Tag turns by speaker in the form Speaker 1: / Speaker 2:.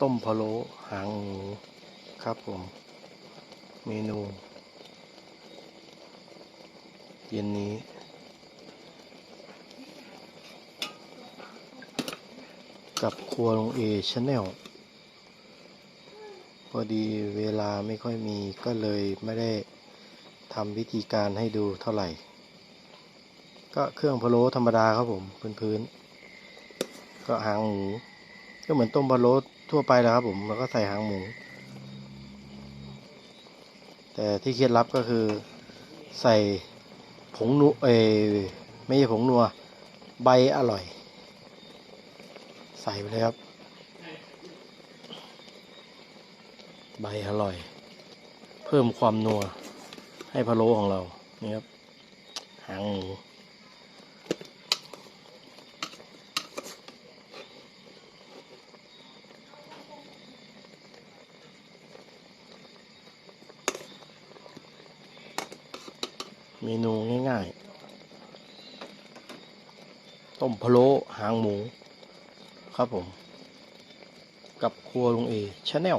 Speaker 1: ต้มพะโล้หางหมูครับผม เมนู เย็นนี้ กับครัวลงเอชแนลพอดีเวลาไม่ค่อยมีก็เลยไม่ได้ทำวิธีการให้ดูเท่าไหร่ ก็เครื่องพะโล้ธรรมดาครับผมพื้นๆก็หางหมูก็เหมือนต้มพะโล้ ทั่วไปแหล้วครับผมแล้วก็ใส่หางหมู แต่ที่เคล็ดลับก็คือใส่ผงนัวเอยไม่ใช่ผงนัว ใบอร่อย ใส่ไปเลยครับ ใบอร่อย เพิ่มความนัวให้พะโล้ของเรานี่ครับหางหมู เมนูง่ายๆ ต้มพะโล้หางหมู ครับผม กับครัวลุงเอชาแนล